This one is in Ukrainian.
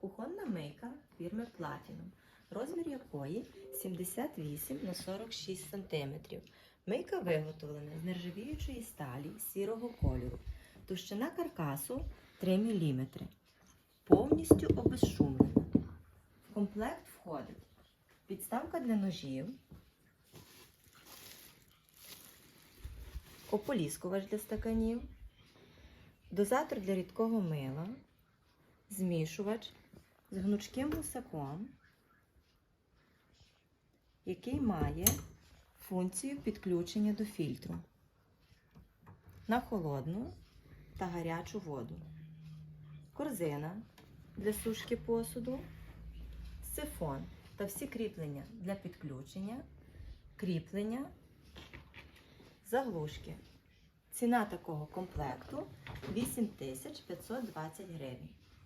Кухонна мийка фірми Platinum, розмір якої 78 на 46 см. Мийка виготовлена з нержавіючої сталі сірого кольору. Товщина каркасу 3 мм. Повністю обезшумлена. В комплект входить підставка для ножів, ополіскувач для стаканів, дозатор для рідкого мила, змішувач з гнучким гусаком, який має функцію підключення до фільтру на холодну та гарячу воду, корзина для сушки посуду, сифон та всі кріплення для підключення, кріплення, заглушки. Ціна такого комплекту 8520 гривень.